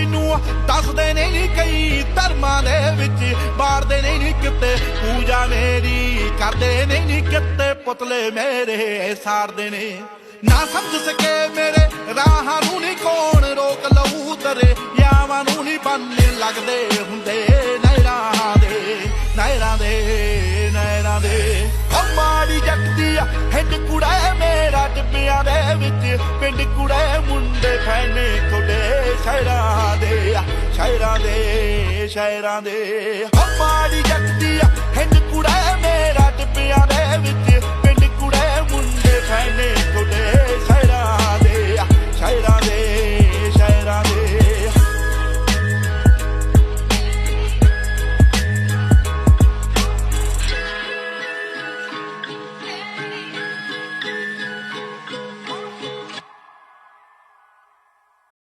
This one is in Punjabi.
ਮੈਨੂੰ ਦੱਸਦੇ ਨੇ ਨੀ ਕਈ ਧਰਮਾਂ ਦੇ ਵਿੱਚ ਬਾੜਦੇ ਨੇ ਨੀ ਕਿਤੇ, ਪੂਜਾ ਮੇਰੀ ਕਰਦੇ ਨੇ ਨੀ ਕਿਤੇ, ਪੁਤਲੇ ਮੇਰੇ ਸਾੜਦੇ ਨੇ। ਨਾ ਸਮਝ ਸਕੇ ਮੇਰੇ ਰਾਹਾਂ ਨੂੰ ਨੀ ਕੌਣ ਰੋਕ ਲਊ ਤਰੇ ਯਾਵਾਂ ਨੂੰ ਨੀ ਬੰਨੇ ਲੱਗਦੇ ਹੁੰਦੇ ਨਹਿਰਾਂ ਦੇ ਨਹਿਰਾਂ ਦੇ ਨਹਿਰਾਂ ਦੇ। ਮਾੜੀ ਜੱਟਦੀ ਆ, ਹਿੰਡ ਕੁੜਾ ਮੇਰਾ ਡਿੱਬਿਆਂ ਦੇ ਵਿੱਚ, ਪਿੰਡ ਕੁੜੇ ਮੁੰਡੇ ਫੈਨੇ ਦੇ। ਸ਼ਹਿਰਾਂ ਦੇ ਓ ਮਾੜੀ ਜੱਟਦੀ